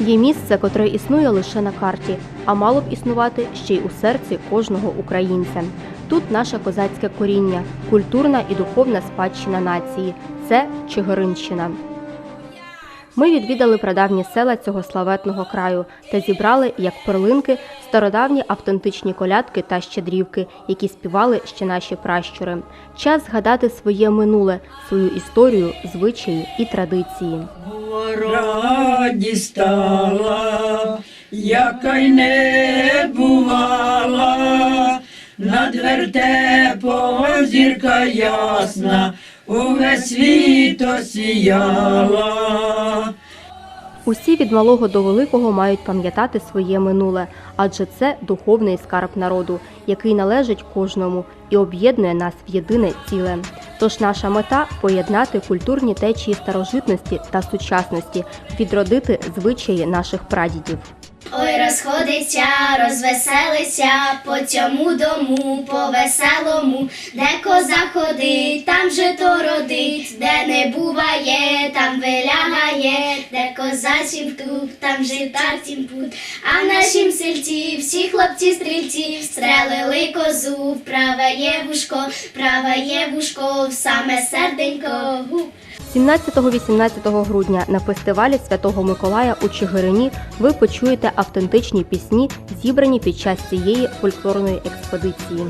Є місце, котре існує лише на карті, а мало б існувати ще й у серці кожного українця. Тут наше козацьке коріння, культурна і духовна спадщина нації. Це Чигиринщина. Ми відвідали прадавні села цього славетного краю та зібрали, як перлинки, стародавні автентичні колядки та щедрівки, які співали ще наші пращури. Час згадати своє минуле, свою історію, звичаї і традиції. Раді стала, яка й не бувала, над вертепом зірка ясна, увесь світ осіяла. Усі від малого до великого мають пам'ятати своє минуле, адже це духовний скарб народу, який належить кожному і об'єднує нас в єдине ціле. Тож наша мета поєднати культурні течії старожитності та сучасності, відродити звичаї наших прадідів. Ой, розходиться, розвеселиться по цьому дому, по веселому, де коза ходить, там же то родить, де не буває, там вилягає, де коза тут, там жита сім пут. А в нашім сельці всі хлопці стрільці стрелили козу, праве є вушко, праве вушко, в саме серденько. 17-18 грудня на фестивалі Святого Миколая у Чигирині ви почуєте автентичні пісні, зібрані під час цієї фольклорної експедиції.